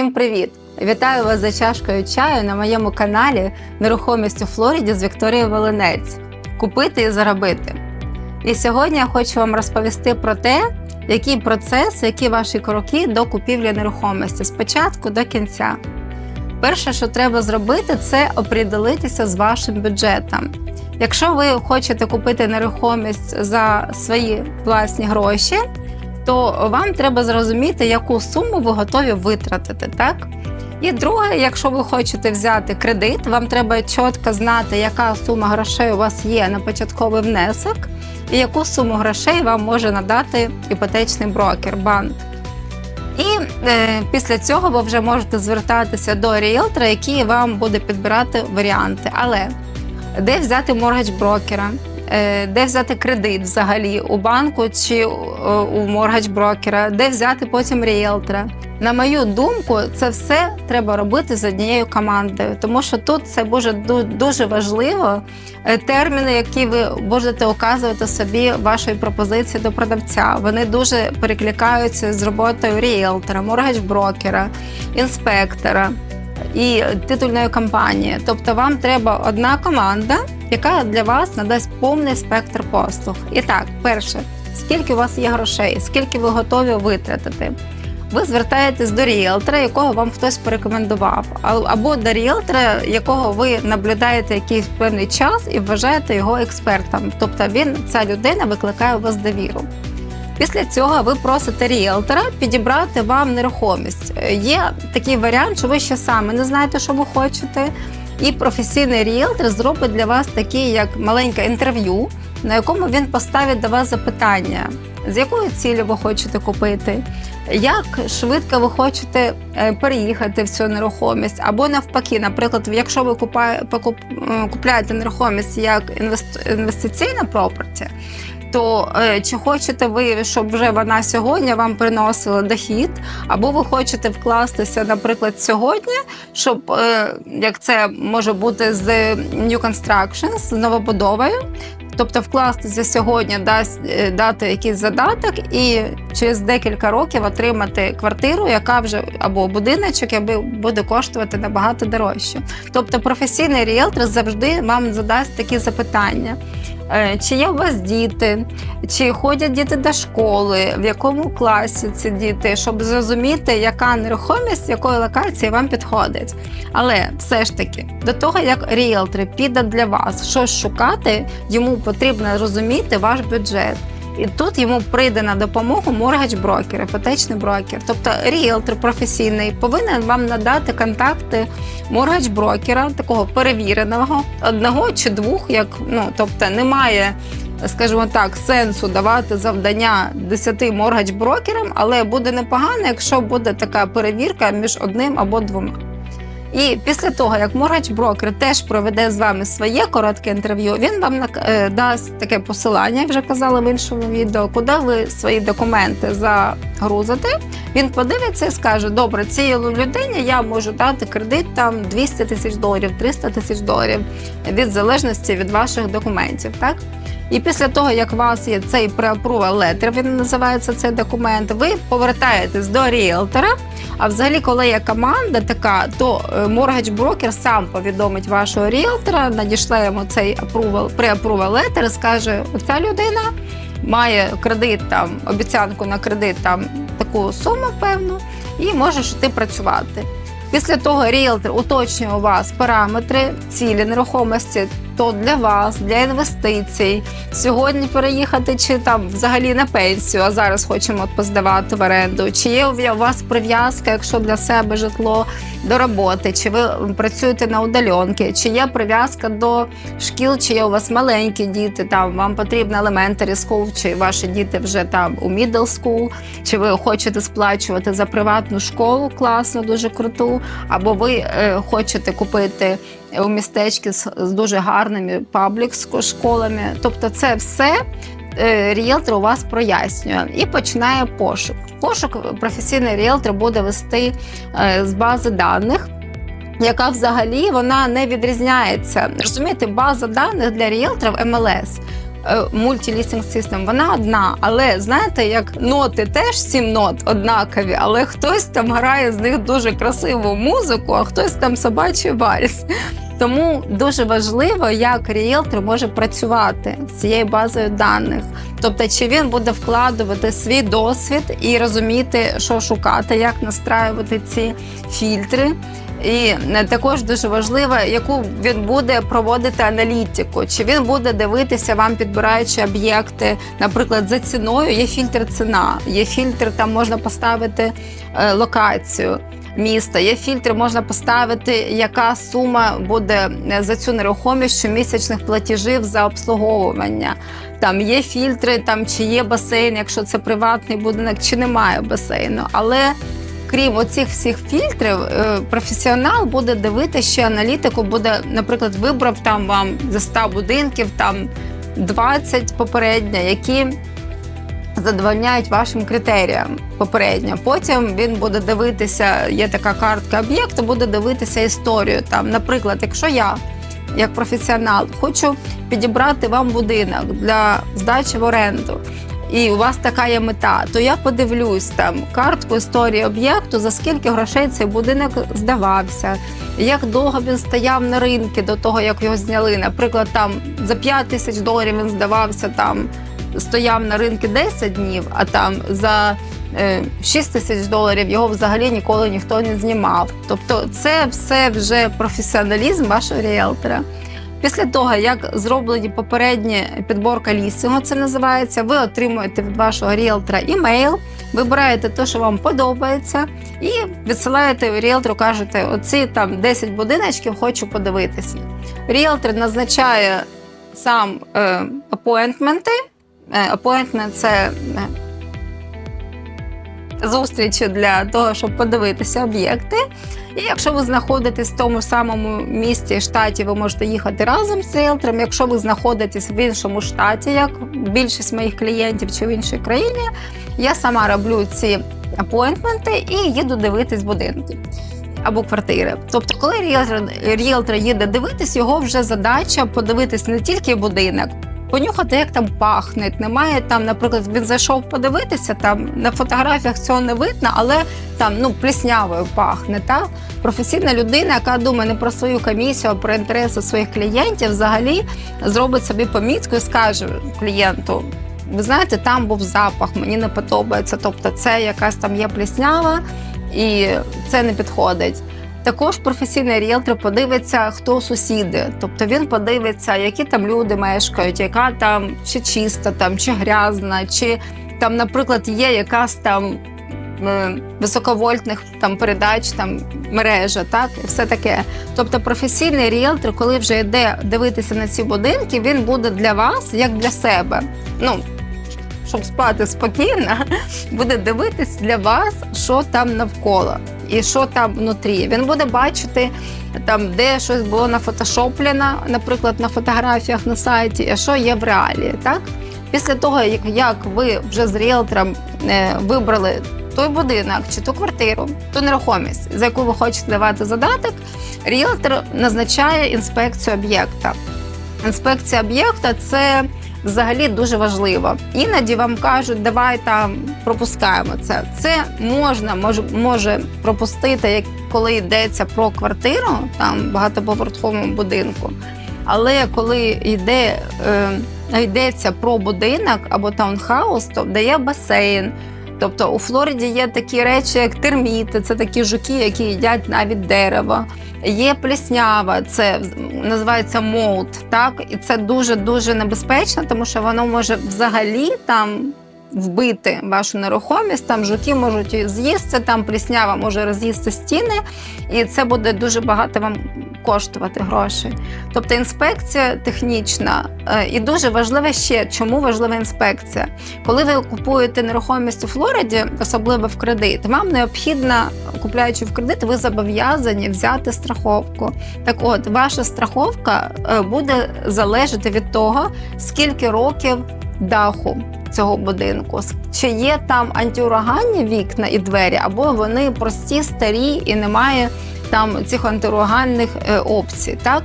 Всім привіт! Вітаю вас за чашкою чаю на моєму каналі Нерухомість у Флориді з Вікторією Волинець. Купити і заробити. І сьогодні я хочу вам розповісти про те, який процес, які ваші кроки до купівлі нерухомості з початку до кінця. Перше, що треба зробити, це оприділитися з вашим бюджетом. Якщо ви хочете купити нерухомість за свої власні гроші, то вам треба зрозуміти, яку суму ви готові витратити. так? І друге, якщо ви хочете взяти кредит, вам треба чітко знати, яка сума грошей у вас є на початковий внесок, і яку суму грошей вам може надати іпотечний брокер, банк. І е, після цього ви вже можете звертатися до ріелтора, який вам буде підбирати варіанти. Але де взяти моргач брокера? Е, де взяти кредит взагалі у банку чи е, у моргач брокера, де взяти потім ріелтора. На мою думку, це все треба робити з однією командою, тому що тут це дуже дуже важливо. Е, терміни, які ви будете указувати собі вашої пропозиції до продавця, вони дуже перекликаються з роботою ріелтора, моргач брокера, інспектора і титульної компанії. Тобто, вам треба одна команда яка для вас надасть повний спектр послуг. І так, перше, скільки у вас є грошей, скільки ви готові витратити. Ви звертаєтесь до ріелтора, якого вам хтось порекомендував, або до ріелтора, якого ви наблюдаєте якийсь певний час і вважаєте його експертом. Тобто він, ця людина викликає у вас довіру. Після цього ви просите ріелтора підібрати вам нерухомість. Є такий варіант, що ви ще саме не знаєте, що ви хочете. І професійний ріелтор зробить для вас таке, як маленьке інтерв'ю, на якому він поставить до вас запитання, з якою цілі ви хочете купити, як швидко ви хочете е, переїхати в цю нерухомість, або навпаки, наприклад, якщо ви е, купляєте нерухомість як інвестиційна пропорті, то е, чи хочете ви, щоб вже вона сьогодні вам приносила дохід, або ви хочете вкластися, наприклад, сьогодні, щоб е, як це може бути з New Construction, з новобудовою. Тобто вкластися сьогодні, дасть е, дати якийсь задаток, і через декілька років отримати квартиру, яка вже або будиночок, який буде коштувати набагато дорожче. Тобто професійний ріелтор завжди вам задасть такі запитання. Е, чи є у вас діти, чи ходять діти до школи, в якому класі ці діти, щоб зрозуміти, яка нерухомість, якої локації вам підходить. Але все ж таки, до того як ріелтор піде для вас щось шукати, йому потрібно розуміти ваш бюджет. І тут йому прийде на допомогу моргач-брокер, іпотечний брокер. Тобто ріелтор професійний повинен вам надати контакти моргач-брокера, такого перевіреного, одного чи двох, як ну тобто немає. Скажімо так, сенсу давати завдання 10 моргач-брокерам, але буде непогано, якщо буде така перевірка між одним або двома. І після того, як моргач брокер теж проведе з вами своє коротке інтерв'ю, він вам е, дасть таке посилання, вже казала в іншому відео, куди ви свої документи загрузите. Він подивиться і скаже: Добре, цій людині я можу дати кредит там 200 тисяч доларів, 300 тисяч доларів від залежності від ваших документів. так? І після того, як у вас є цей pre-approval letter, він називається цей документ, ви повертаєтесь до ріелтора. А взагалі, коли є команда така, то моргач брокер сам повідомить вашого ріелтора, надішле йому цей approval, pre-approval і скаже: оця людина має кредит там, обіцянку на кредит там таку суму певну, і можеш йти працювати. Після того ріелтор уточнює у вас параметри цілі нерухомості, то для вас, для інвестицій, сьогодні переїхати чи там взагалі на пенсію, а зараз хочемо поздавати в оренду. Чи є у вас прив'язка, якщо для себе житло до роботи, чи ви працюєте на удаленки, чи є прив'язка до шкіл, чи є у вас маленькі діти, там вам потрібно elementary school, чи ваші діти вже там у middle school, чи ви хочете сплачувати за приватну школу класну, дуже круту, або ви е, хочете купити у містечки з, дуже гарними паблік школами. Тобто, це все е, ріелтор у вас прояснює і починає пошук. Пошук професійний ріелтор буде вести е, з бази даних. Яка взагалі вона не відрізняється. Розумієте, база даних для ріелторів МЛС мультілісінг систем, вона одна. Але знаєте, як ноти теж сім нот однакові, але хтось там грає з них дуже красиву музику, а хтось там собачий вальс. Тому дуже важливо, як ріелтор може працювати з цією базою даних. Тобто, чи він буде вкладувати свій досвід і розуміти, що шукати, як настраювати ці фільтри. І е, також дуже важливо, яку він буде проводити аналітику, чи він буде дивитися вам, підбираючи об'єкти, наприклад, за ціною. Є фільтр ціна, є фільтр, там можна поставити е, локацію міста. Є фільтр, можна поставити, яка сума буде е, за цю нерухомість щомісячних платежів за обслуговування. Там є фільтри, там чи є басейн, якщо це приватний будинок, чи немає басейну. Але крім оцих всіх фільтрів, е, професіонал буде дивитися, ще аналітику буде, наприклад, вибрав там вам за 100 будинків, там 20 попередньо, які задовольняють вашим критеріям попередньо. Потім він буде дивитися, є така картка об'єкту, буде дивитися історію. Там, наприклад, якщо я. Як професіонал, хочу підібрати вам будинок для здачі в оренду, і у вас така є мета, то я подивлюсь там картку історії об'єкту, за скільки грошей цей будинок здавався, як довго він стояв на ринку до того, як його зняли. Наприклад, там за 5 тисяч доларів він здавався там стояв на ринку 10 днів, а там за 6 е, тисяч доларів його взагалі ніколи ніхто не знімав. Тобто, це все вже професіоналізм вашого ріелтора. Після того, як зроблені попередні підборка лістингу, це називається, ви отримуєте від вашого ріелтора імейл, вибираєте те, що вам подобається, і відсилаєте ріелтору, кажете, оці там 10 будиночків хочу подивитися. Ріелтор назначає сам е, апоінтменти, Appointment – це е, зустрічі для того, щоб подивитися об'єкти. І якщо ви знаходитесь в тому самому місті штаті, ви можете їхати разом з ріелтором. Якщо ви знаходитесь в іншому штаті, як більшість моїх клієнтів чи в іншій країні, я сама роблю ці апойнтменти і їду дивитись будинки. Або квартири. Тобто, коли ріелтор їде дивитись, його вже задача подивитись не тільки будинок, понюхати, як там пахне. Немає там, наприклад, він зайшов подивитися, там на фотографіях цього не видно, але там ну пліснявою пахне. Та? Професійна людина, яка думає не про свою комісію, а про інтереси своїх клієнтів, взагалі зробить собі помітку і скаже клієнту. Ви знаєте, там був запах, мені не подобається. Тобто, це якась там є пліснява, і це не підходить. Також професійний ріелтор подивиться, хто сусіди. Тобто він подивиться, які там люди мешкають, яка там чи чиста, там, чи грязна, чи там, наприклад, є якась там е, високовольтних там передач, там мережа, так і все таке. Тобто, професійний ріелтор, коли вже йде дивитися на ці будинки, він буде для вас як для себе. Ну щоб спати спокійно, буде дивитись для вас, що там навколо і що там внутрі. Він буде бачити там, де щось було нафотошоплено, наприклад, на фотографіях на сайті, а що є в реалії. Так? Після того, як ви вже з ріелтором е, вибрали той будинок чи ту квартиру, ту нерухомість, за яку ви хочете давати задаток, ріелтор назначає інспекцію об'єкта. Інспекція об'єкта це взагалі дуже важливо. Іноді вам кажуть, давай там пропускаємо це. Це можна може, може пропустити, як коли йдеться про квартиру, там багатоповерховому будинку. Але коли йде, е, йдеться про будинок або таунхаус, то дає басейн. Тобто у Флориді є такі речі, як терміти, це такі жуки, які їдять навіть дерево. Є пліснява, це називається молд, так? І це дуже дуже небезпечно, тому що воно може взагалі там вбити вашу нерухомість. Там жуки можуть з'їсти, там пліснява може роз'їсти стіни, і це буде дуже багато вам коштувати грошей. Тобто інспекція технічна е, і дуже важливе ще, чому важлива інспекція. Коли ви купуєте нерухомість у Флориді, особливо в кредит, вам необхідно, купляючи в кредит, ви зобов'язані взяти страховку. Так от, ваша страховка е, буде залежати від того, скільки років даху цього будинку. Чи є там антиураганні вікна і двері, або вони прості, старі і немає там цих антиураганних е, опцій. Так?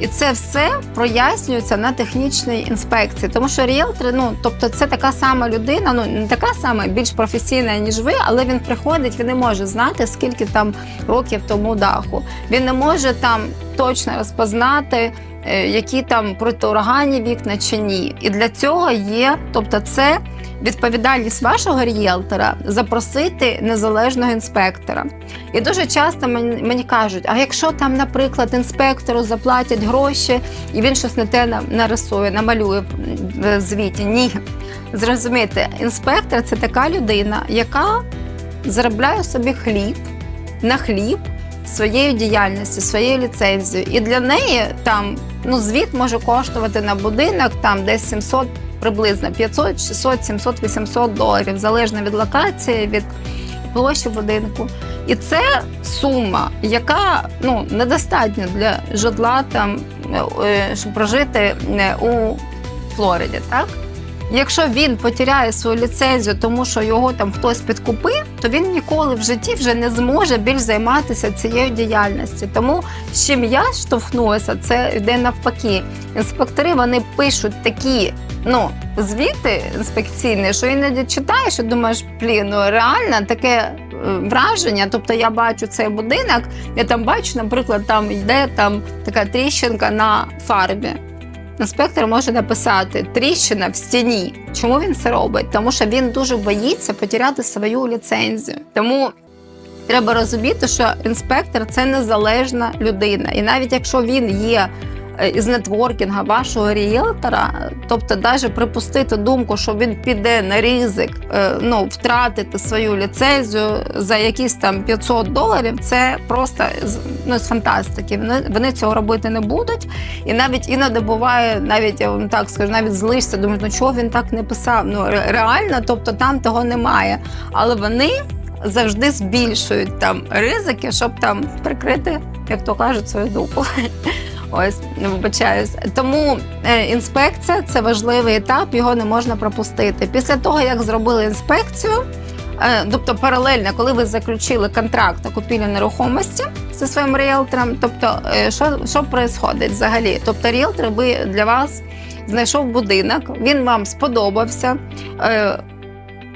І це все прояснюється на технічній інспекції, тому що ріелтор, ну тобто, це така сама людина, ну не така сама, більш професійна ніж ви, але він приходить, він не може знати, скільки там років тому даху. Він не може там точно розпознати, які там протиураганні вікна чи ні. І для цього є, тобто, це відповідальність вашого ріелтора запросити незалежного інспектора. І дуже часто мені, кажуть: а якщо там, наприклад, інспектору заплатять гроші і він щось не те нарисує, намалює в звіті? Ні. Зрозумійте, інспектор це така людина, яка заробляє собі хліб на хліб своєю діяльністю, своєю ліцензією. І для неї там ну, звіт може коштувати на будинок там десь 700 приблизно 500, 600, 700, 800 доларів, залежно від локації, від площі будинку. І це сума, яка ну недостатня для житла там, е, щоб прожити е, у Флориді, так? Якщо він потеряє свою ліцензію, тому що його там хтось підкупив, то він ніколи в житті вже не зможе більш займатися цією діяльністю. Тому з чим я штовхнулася, це йде навпаки. Інспектори вони пишуть такі ну, звіти інспекційні, що іноді читаєш і думаєш, блін, ну реально таке е, враження. Тобто я бачу цей будинок, я там бачу, наприклад, там йде там така тріщинка на фарбі. Інспектор може написати тріщина в стіні. Чому він це робить? Тому що він дуже боїться потеряти свою ліцензію. Тому треба розуміти, що інспектор це незалежна людина. І навіть якщо він є із нетворкінга вашого ріелтора, тобто навіть припустити думку, що він піде на ризик е, ну, втратити свою ліцензію за якісь там 500 доларів, це просто ну, з фантастики. Вони, вони цього робити не будуть. І навіть іноді буває, навіть я вам так скажу, навіть злишся, думаєш, ну чого він так не писав? Ну реально, тобто там того немає. Але вони завжди збільшують там ризики, щоб там прикрити, як то кажуть, свою дупу. Ось, не вибачаюсь. Тому е, інспекція це важливий етап, його не можна пропустити. Після того, як зробили інспекцію, е, тобто паралельно, коли ви заключили контракт на купівлю нерухомості зі своїм ріелтором, тобто е, що, що відбувається взагалі? Тобто ріелтор ви для вас знайшов будинок, він вам сподобався,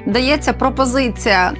дається пропозиція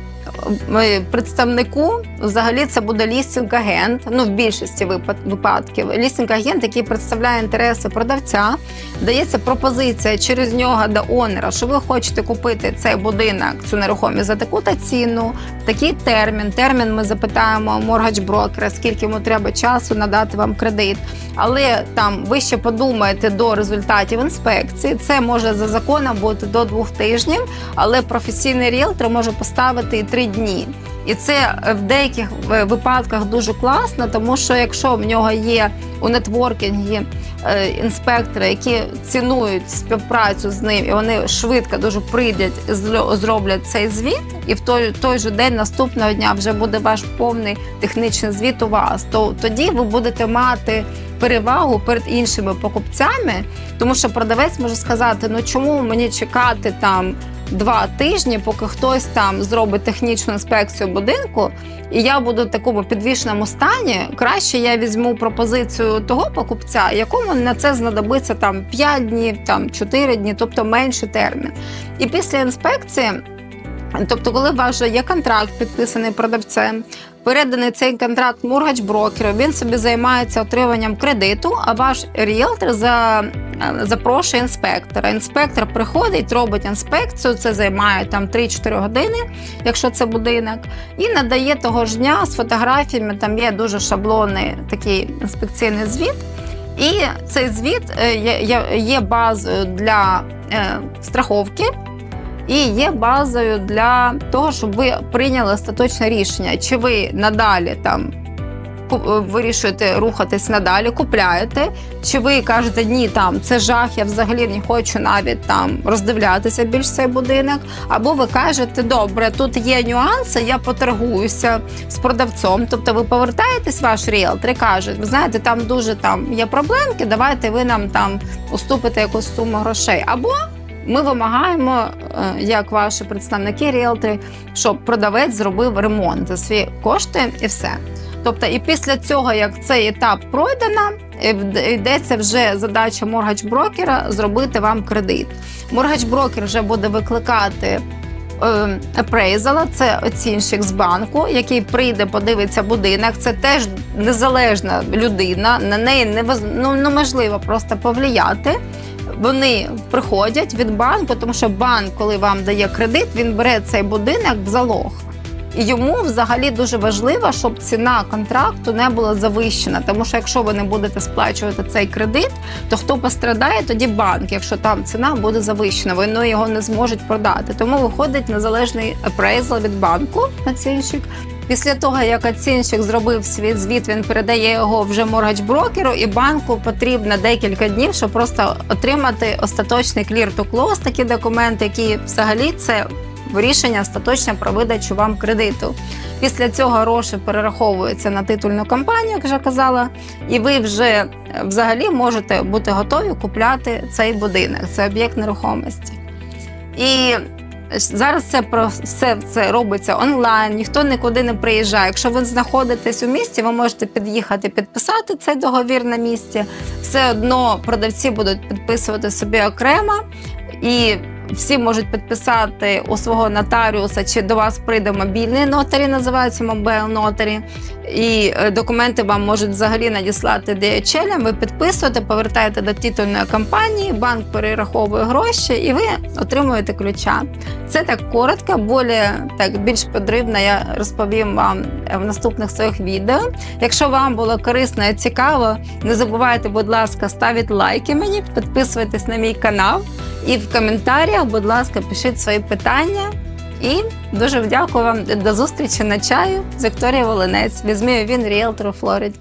представнику. Взагалі це буде лістинг-агент. Ну, в більшості випад- випадків. Лістинг-агент, який представляє інтереси продавця, дається пропозиція через нього до онера, що ви хочете купити цей будинок, цю нерухомість за таку-то ціну, такий термін. Термін ми запитаємо моргач брокера, скільки йому треба часу надати вам кредит. Але там ви ще подумаєте до результатів інспекції. Це може за законом бути до двох тижнів, але професійний ріелтор може поставити і три дні. І це в деяких е, випадках дуже класно, тому що якщо в нього є у нетворкінгі е, інспектори, які цінують співпрацю з ним, і вони швидко дуже прийдуть, і зроблять цей звіт, і в той, той же день наступного дня вже буде ваш повний технічний звіт у вас, то тоді ви будете мати перевагу перед іншими покупцями, тому що продавець може сказати: ну чому мені чекати там два тижні, поки хтось там зробить технічну інспекцію будинку, і я буду в такому підвішеному стані. Краще я візьму пропозицію того покупця, якому на це знадобиться там 5 днів, там 4 дні, тобто менший термін. І після інспекції. Тобто, коли у вас вже є контракт підписаний продавцем, переданий цей контракт моргач брокеру, він собі займається отриманням кредиту, а ваш ріелтор за, запрошує інспектора. Інспектор приходить, робить інспекцію, це займає там 3-4 години, якщо це будинок, і надає того ж дня з фотографіями. Там є дуже шаблонний такий інспекційний звіт. І цей звіт е, є- базою для е, страховки і є базою для того, щоб ви прийняли остаточне рішення, чи ви надалі там е, вирішуєте рухатись надалі, купляєте, чи ви кажете, ні, там це жах, я взагалі не хочу навіть там роздивлятися більш цей будинок. Або ви кажете, добре, тут є нюанси, я поторгуюся з продавцом. Тобто ви повертаєтесь, ваш ріелтор і кажуть, ви знаєте, там дуже там є проблемки, давайте ви нам там уступите якусь суму грошей. Або ми вимагаємо, е, як ваші представники ріелтори, щоб продавець зробив ремонт за свої кошти і все. Тобто, і після цього, як цей етап пройдено, е, йдеться вже задача моргач-брокера зробити вам кредит. Моргач-брокер вже буде викликати апрейзала, це оцінщик з банку, який прийде, подивиться будинок. Це теж незалежна людина, на неї невоз... ну, неможливо просто повлияти. Вони приходять від банку, тому що банк, коли вам дає кредит, він бере цей будинок в залог. І йому взагалі дуже важливо, щоб ціна контракту не була завищена. Тому що якщо ви не будете сплачувати цей кредит, то хто пострадає, тоді банк, якщо там ціна буде завищена, вони його не зможуть продати. Тому виходить незалежний апрейзл від банку, оцінщик. Після того, як оцінщик зробив свій звіт, він передає його вже моргач-брокеру, і банку потрібно декілька днів, щоб просто отримати остаточний close, такі документи, які взагалі це рішення остаточне про видачу вам кредиту. Після цього гроші перераховуються на титульну компанію, як вже казала, і ви вже е, взагалі можете бути готові купляти цей будинок, це об'єкт нерухомості. І зараз це про все це робиться онлайн, ніхто нікуди не приїжджає. Якщо ви знаходитесь у місті, ви можете під'їхати, підписати цей договір на місці. Все одно продавці будуть підписувати собі окремо і. Всі можуть підписати у свого нотаріуса, чи до вас прийде мобільний нотарі, називається мобайл нотарі. І е, документи вам можуть взагалі надіслати DHL, Ви підписуєте, повертаєте до титульної компанії, банк перераховує гроші, і ви отримуєте ключа. Це так коротко, более, так більш подробно я розповім вам е, в наступних своїх відео. Якщо вам було корисно і цікаво, не забувайте, будь ласка, ставити лайки мені, підписуйтесь на мій канал. І в коментарях, будь ласка, пишіть свої питання. І дуже дякую вам до зустрічі на чаю з Вікторією Волинець. Візьмію він ріелтор у Флориді.